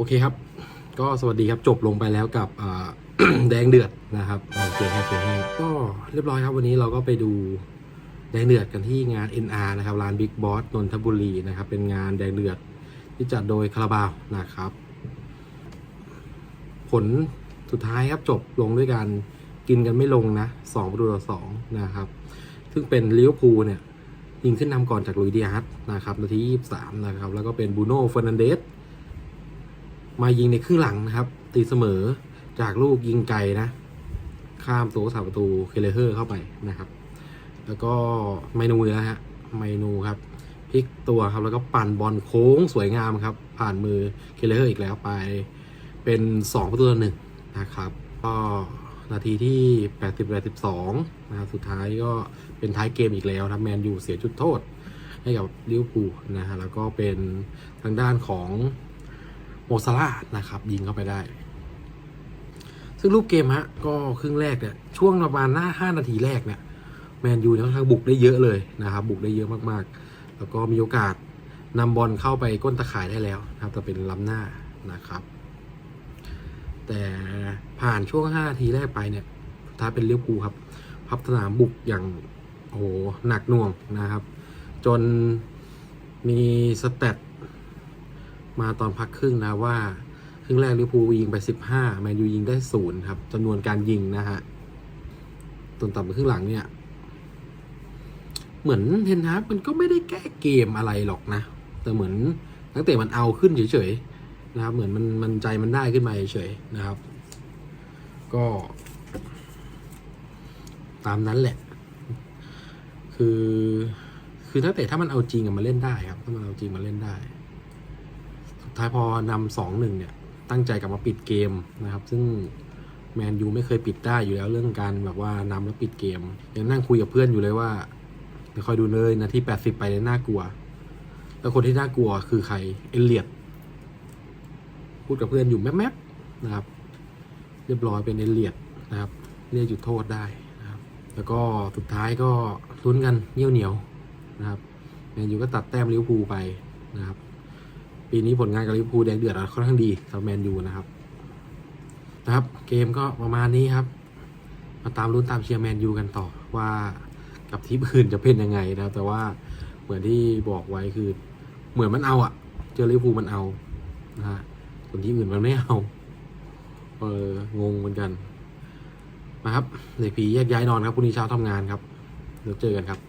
โอเคครับ ก็สวัสดีครับจบลงไปแล้วกับแดงเดือดนะครับอ่าเกมแห้งเกมแห้งก็เรียบร้อยครับวันนี้เราก็ไปดูแดงเดือดกันที่งาน NR นะครับร้าน Big Boss นนทบุรีนะครับ เป็นงานแดงเดือดที่จัดโดยคาราบาวนะครับ ผลสุดท้ายครับจบลงด้วยการกินกันไม่ลงนะสองประตูต่อสองนะครับ ซึ่งเป็นลิเวอร์พูลเนี่ยยิงขึ้นนำก่อนจากลุยดิอาร์ตนะครับนาที 23 นะครับ แล้วก็เป็นบูโน่เฟอร์นันเดส มายิงในครึ่งหลังนะครับ ตีเสมอจากลูกยิงไกลนะ ข้ามตัวสาประตูเคเลเฮอร์เข้าไปนะครับ แล้วก็ไมนูนะฮะไมนูครับพลิกตัวครับแล้วก็ปั่นบอลโค้งสวยงามครับ ผ่านมือเคเลเฮอร์อีกแล้วไป เป็น 2 ประตูต่อหนึ่งนะครับ ก็นาทีที่ 80 82นะครับสุดท้ายก็เป็นท้ายเกมอีกแล้วนะแมนยูเสียจุดโทษให้กับลิเวอร์พูลนะฮะแล้วก็เป็นทางด้านของ โมซาร่าห์นะครับ ยิงเข้าไปได้ ซึ่งรูปเกมฮะ ก็ครึ่งแรกเนี่ย ช่วงประมาณหน้า5นาทีแรกเนี่ยแมนยูเนี่ยค่อนข้างบุกได้เยอะเลยนะครับ บุกได้เยอะมากๆ แล้วก็มีโอกาสนำบอลเข้าไปก้นตะข่ายได้แล้วนะครับแต่เป็นล้ำหน้านะครับ แต่ผ่านช่วง5นาทีแรกไปเนี่ยสุดท้ายเป็นเลิเวครูครับ พับสนามบุกอย่างโอ้โหหนักหน่วงนะครับ จนมีสแตท มาตอนพักครึ่งนะว่า ครึ่งแรกลิเวอร์พูลยิงไป 15แมนยูยิงได้ศูนย์ครับจำนวนการยิงนะฮะตอนต่ำไปครึ่งหลังเนี่ย เหมือนเทนฮากมันก็ไม่ได้แก้เกมอะไรหรอกนะ แต่เหมือนนักเตะมันเอาขึ้นเฉยๆนะครับ เหมือนมันมันใจมันได้ขึ้นมาเฉยๆนะครับ ก็ ตามนั้นแหละ คือ คือนักเตะถ้ามันเอาจริงมาเล่นได้ครับ ถ้ามันเอาจริงมาเล่นได้ สุดท้ายพอนำสองหนึ่งเนี่ย ตั้งใจกลับมาปิดเกมนะครับ ซึ่งแมนยูไม่เคยปิดได้อยู่แล้วเรื่องการแบบว่านำแล้วปิดเกม ยังนั่งคุยกับเพื่อนอยู่เลยว่าเดี๋ยวคอยดูเลยนาทีแปดสิบไปเลยน่ากลัว แล้วคนที่น่ากลัวคือใคร เอเลียดพูดกับเพื่อนอยู่แมบๆนะครับ เรียบร้อยเป็นเอเลียดนะครับเรียกจุดโทษได้นะครับ แล้วก็สุดท้ายก็ลุ้นกันเหนียวเหนียวนะครับแมนยูก็ตัดแต้มลิเวอร์พูลไปนะครับ ปีนี้ผลงานกับลิเวอร์พูลแดงเดือดค่อนข้างดีสำหรับแมนยูนะครับ นะครับ เกมก็ประมาณนี้ครับ มาตามลุ้นตามเชียร์แมนยูกันต่อว่ากับทีมอื่นจะเป็นยังไงนะครับ แต่ว่าเหมือนที่บอกไว้คือ เหมือนมันเอาอะเจอลิเวอร์พูลมันเอานะฮะส่วนที่อื่นมันไม่เอา เอองงเหมือนกันนะครับเด็กผีแยกย้ายนอนครับพรุ่งนี้เช้าทำงานครับเดี๋ยวเจอกันครับ